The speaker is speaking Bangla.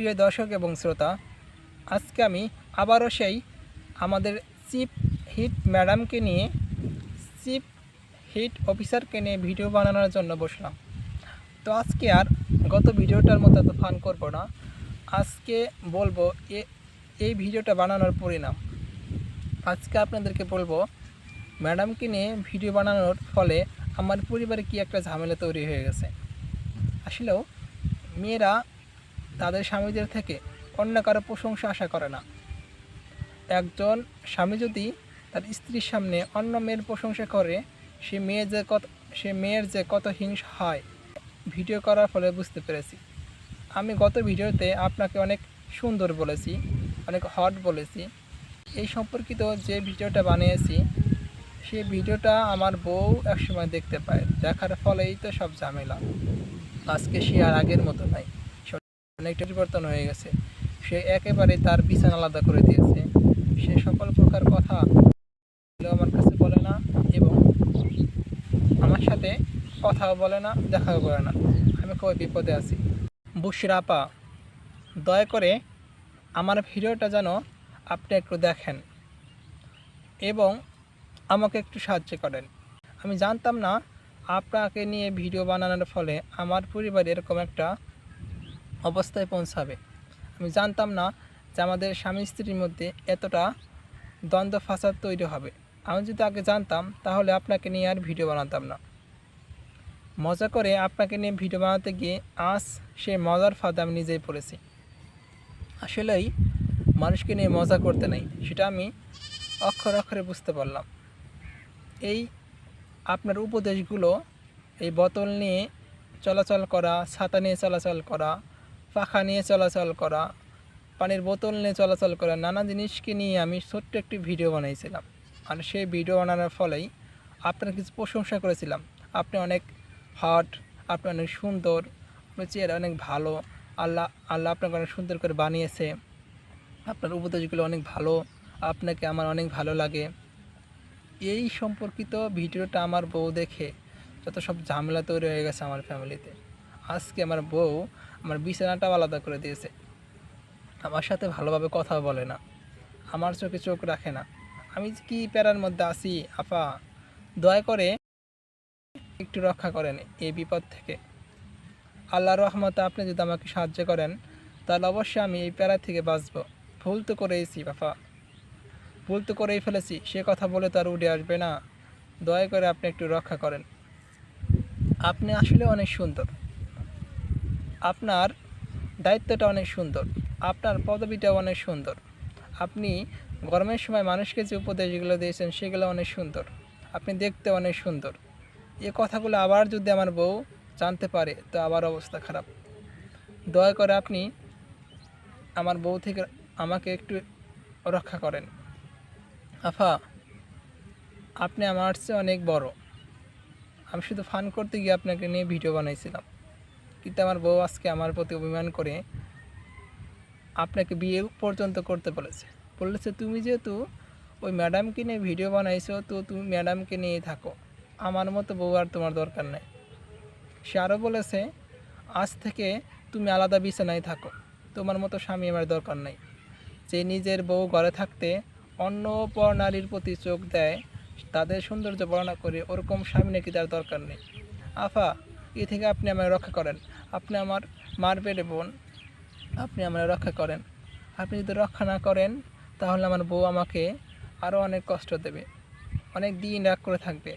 প্রিয় দর্শক এবং শ্রোতা, আজকে আমি আবারও সেই আমাদের চিফ হিট ম্যাডামকে নিয়ে চিফ হিট অফিসারকে নিয়ে ভিডিও বানানোর জন্য বসলাম। তো আজকে আর গত ভিডিওটার মতো এত ফান করব না। আজকে বলব এ, এই ভিডিওটা বানানোর পরিণাম। আজকে আপনাদেরকে বলব, ম্যাডামকে নিয়ে ভিডিও বানানোর ফলে আমার পরিবারে কি একটা ঝামেলা তৈরি হয়ে গেছে। আসলেও মেয়েরা তাদের স্বামীদের থেকে অন্য কারও প্রশংসা আশা করে না। একজন স্বামী যদি তার স্ত্রীর সামনে অন্য মেয়ের প্রশংসা করে, সে মেয়ে যে কত, সে মেয়ের যে কত হিংসা হয়, ভিডিও করার ফলে বুঝতে পেরেছি। আমি গত ভিডিওতে আপনাকে অনেক সুন্দর বলেছি, অনেক হট বলেছি। এই সম্পর্কিত যে ভিডিওটা বানিয়েছি সেই ভিডিওটা আমার বউ একসময় দেখতে পায়, দেখার ফলেই তো সব ঝামেলা। আজকে সে আর আগের মতো নাই। সে অনেকটা পরিবর্তন হয়ে গেছে। সে একেবারে তার বিছানা আলাদা করে দিয়েছে। সে সকল প্রকার কথা আমার কাছে বলে না এবং আমার সাথে কথাও বলে না, দেখাও করে না। আমি খুবই বিপদে আছি। বুশরা আপা, দয়া করে আমার ভিডিওটা যেন আপনি একটু দেখেন এবং আমাকে একটু সাহায্য করেন। আমি জানতাম না, আপনাকে নিয়ে ভিডিও বানানোর ফলে আমার পরিবার এরকম একটা অবস্থায় পৌঁছাবে। আমি জানতাম না যে আমাদের স্বামী স্ত্রীর মধ্যে এতটা দ্বন্দ্ব ফাসাদ তৈরি হবে। আমি যদি আগে জানতাম, তাহলে আপনাকে নিয়ে আর ভিডিও বানাতাম না। মজা করে আপনাকে নিয়ে ভিডিও বানাতে গিয়ে আজ সে মজার ফাঁদে আমি নিজেই পড়েছি। আসলেই মানুষকে নিয়ে মজা করতে নেই, সেটা আমি অক্ষর অক্ষরে বুঝতে পারলাম। এই আপনার উপদেশগুলো, এই বোতল নিয়ে চলাচল করা, ছাতা নিয়ে চলাচল করা পাখা নিয়ে চলাচল করা, পানির বোতল নিয়ে চলাচল করা, নানা জিনিসকে নিয়ে আমি ছোট্ট একটি ভিডিও বানিয়েছিলাম আর সেই ভিডিও বানানোর ফলেই আপনার কিছু প্রশংসা করেছিলাম। আপনি অনেক হট আপনি অনেক সুন্দর, আপনার চেহারা অনেক ভালো, আল্লাহ আল্লাহ আপনাকে অনেক সুন্দর করে বানিয়েছে। আপনার উপদেশগুলো অনেক ভালো, আপনাকে আমার অনেক ভালো লাগে। এই সম্পর্কিত ভিডিওটা আমার বউ দেখে যত সব ঝামেলা তৈরি হয়ে গেছে আমার ফ্যামিলিতে আজকে আমার বউ আমার বিছানাটাও আলাদা করে দিয়েছে। আমার সাথে ভালোভাবে কথা বলে না। আমার চোখে চোখ রাখে না। আমি কি প্যারার মধ্যে আছি, আপা? দয়া করে একটু রক্ষা করেন এই বিপদ থেকে। আল্লাহর রহমতে আপনি যদি আমাকে সাহায্য করেন, তাহলে অবশ্যই আমি এই প্যারা থেকে বাঁচব। ভুল তো করেইছি বাপা ভুল তো করেই ফেলেছি, সে কথা বলে তো আর উঠে আসবে না। দয়া করে আপনি একটু রক্ষা করেন। আপনি আসলে অনেক সুন্দর। আপনার দায়িত্বটা অনেক সুন্দর, আপনার পদবিটা অনেক সুন্দর। আপনি গরমের সময় মানুষকে যে উপদেশগুলো দিয়েছেন সেগুলো অনেক সুন্দর, আপনি দেখতে অনেক সুন্দর। এ কথাগুলো আবার যদি আমার বউ জানতে পারে, তো আবার অবস্থা খারাপ। দয়া করে আপনি আমার বউ থেকে আমাকে একটু রক্ষা করেন। আফা, আপনি আমার চেয়ে অনেক বড়। আমি শুধু ফান করতে গিয়ে আপনাকে নিয়ে ভিডিও বানাইছিলাম। কিন্তু আমার বউ আজকে আমার প্রতি অভিমান করে আপনাকে বিয়ে পর্যন্ত করতে বলেছে। বলেছে, তুমি যেহেতু ওই ম্যাডামকে নিয়ে ভিডিও বানাইছো, তো তুমি ম্যাডামকে নিয়েই থাকো। আমার মতো বউ আর তোমার দরকার নেই। সে আরও বলেছে, আজ থেকে তুমি আলাদা বিছানায় থাকো। তোমার মতো স্বামী আমার দরকার নেই। যে নিজের বউ ঘরে থাকতে অন্য পর নারীর প্রতি চোখ দেয়, তাদের সৌন্দর্য বর্ণনা করে ওরকম স্বামী নাকি তার দরকার নেই। আফা এ থেকে আপনি আমাকে রক্ষা করেন। আপনি আমার মার পেটে বোন, আপনি আমায় রক্ষা করেন। আপনি যদি রক্ষা না করেন, তাহলে আমার বউ আমাকে আরও অনেক কষ্ট দেবে, অনেক দিন রাগ করে থাকবে।